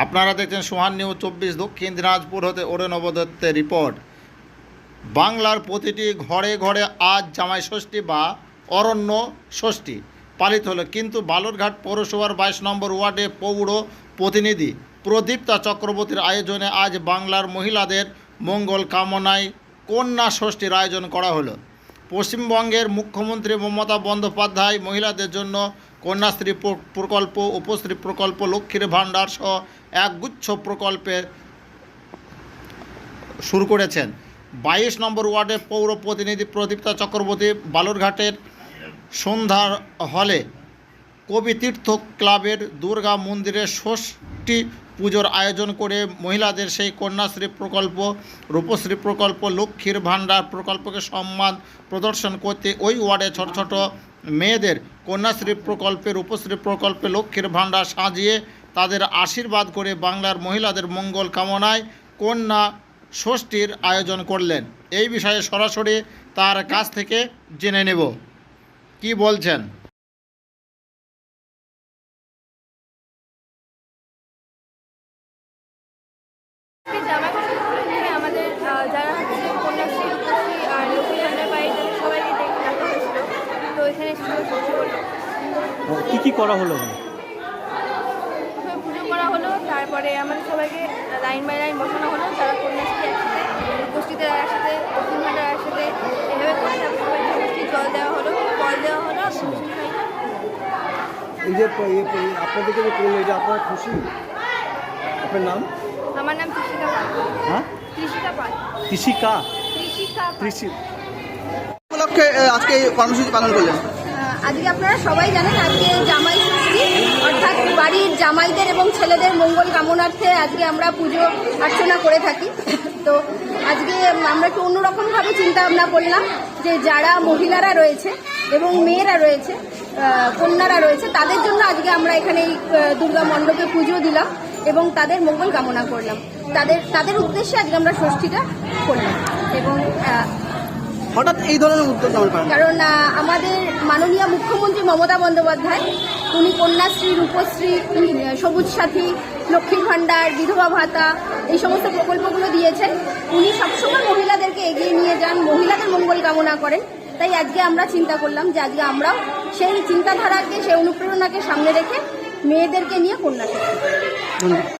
আপনারা দেখছেন সোহান নিউজ চব্বিশ দক্ষিণ দিনাজপুর হতে অরুণ দত্তের রিপোর্ট। বাংলার প্রতিটি ঘরে ঘরে আজ জামাই ষষ্ঠী বা অরণ্য ষষ্ঠী পালিত হলো। কিন্তু বালুরঘাট পৌরসভার বাইশ নম্বর ওয়ার্ডে পৌর প্রতিনিধি প্রদীপ্তা চক্রবর্তীর আয়োজনে আজ বাংলার মহিলাদের মঙ্গল কামনায় কন্যা ষষ্ঠীর আয়োজন করা হলো। পশ্চিমবঙ্গের মুখ্যমন্ত্রী মমতা বন্দ্যোপাধ্যায় মহিলাদের জন্য কন্যাশ্রী প্রকল্প, উপশ্রী প্রকল্প, লক্ষ্মীর ভাণ্ডার সহ একগুচ্ছ প্রকল্পে শুরু করেছেন। বাইশ নম্বর ওয়ার্ডের পৌর প্রতিনিধি প্রদীপ্তা চক্রবর্তী বালুরঘাটের সন্ধ্যার হলে কবি তীর্থ ক্লাবের দুর্গা মন্দিরে ষষ্ঠী পুজোর আয়োজন করে মহিলাদের সেই কন্যাশ্রী প্রকল্প, রূপশ্রী প্রকল্প, লক্ষ্মীর ভাণ্ডার প্রকল্পকে সম্মান প্রদর্শন করতে ওই ওয়ার্ডে ছোট ছোট মেয়েদের কন্যাশ্রী প্রকল্পের রূপশ্রী প্রকল্পে লক্ষ্মীর ভাণ্ডার সাজিয়ে তাদের আশীর্বাদ করে বাংলার মহিলাদের মঙ্গল কামনায় কন্যা ষষ্ঠীর আয়োজন করলেন। এই বিষয়ে সরাসরি তার কাছ থেকে জেনে নেব। কি বলছেন এই জামা কাপড় থেকে আমাদের আহ, যারা হচ্ছে কন্যাশ্রী রূপশ্রী আর লক্ষ্মী ভাণ্ডার পাই তাদের সবাইকে ডেকে ডাকা হয়েছিল তো এখানে এসে সবাই পুজো করল কি কি করা হলো? পুজো করা হলো তারপরে আমাদের সবাইকে লাইন বাই লাইন বসানো হলো যারা কন্যাশ্রী একসাথে রূপশ্রীদের একসাথে লক্ষ্মী ভাণ্ডার একসাথে এভাবে করে তারপর সবাইকে জল দেওয়া হলো ফল দেওয়া হলো এই যে আপনাদেরকে যে করল এটা আপনারা খুশি? আপনার নাম? আমার নাম কৃষিকা পাল। হ্যাঁ? কৃষিকা পাল। কৃষিকা কৃষিকা পাল। কৃষি উপলক্ষে আজকে এই কর্মসূচি পালন করলেন? আজকে আপনারা সবাই জানেন আজকে জামাই ষষ্ঠী অর্থাৎ বাড়ির জামাইদের এবং ছেলেদের মঙ্গল কামনার্থে আজকে আমরা পুজো অর্চনা করে থাকি। তো আজকে আমরা একটু অন্যরকমভাবে চিন্তা ভাবনা করলাম যে যারা মহিলারা রয়েছে এবং মেয়েরা রয়েছে কন্যারা রয়েছে তাদের জন্য আজকে আমরা এখানে এই দুর্গা মণ্ডপে পুজো দিলাম এবং তাদের মঙ্গল কামনা করলাম। তাদের তাদের উদ্দেশ্যে আজকে আমরা ষষ্ঠীটা করলাম এবং হঠাৎ এই ধরনের উদ্যোগ কারণ আমাদের মাননীয় মুখ্যমন্ত্রী মমতা বন্দ্যোপাধ্যায়, উনি কন্যাশ্রী, রূপশ্রী সবুজ সাথী, লক্ষ্মীর ভাণ্ডার, বিধবা ভাতা, এই সমস্ত প্রকল্পগুলো দিয়েছেন। উনি সবসময় মহিলাদেরকে এগিয়ে নিয়ে যান, মহিলাদের মঙ্গল কামনা করেন। তাই আজকে আমরা চিন্তা করলাম যে আজকে আমরাও সেই চিন্তাধারাকে, সেই অনুপ্রেরণাকে সামনে রেখে মেয়েদেরকে নিয়ে কন্যাশ্রী।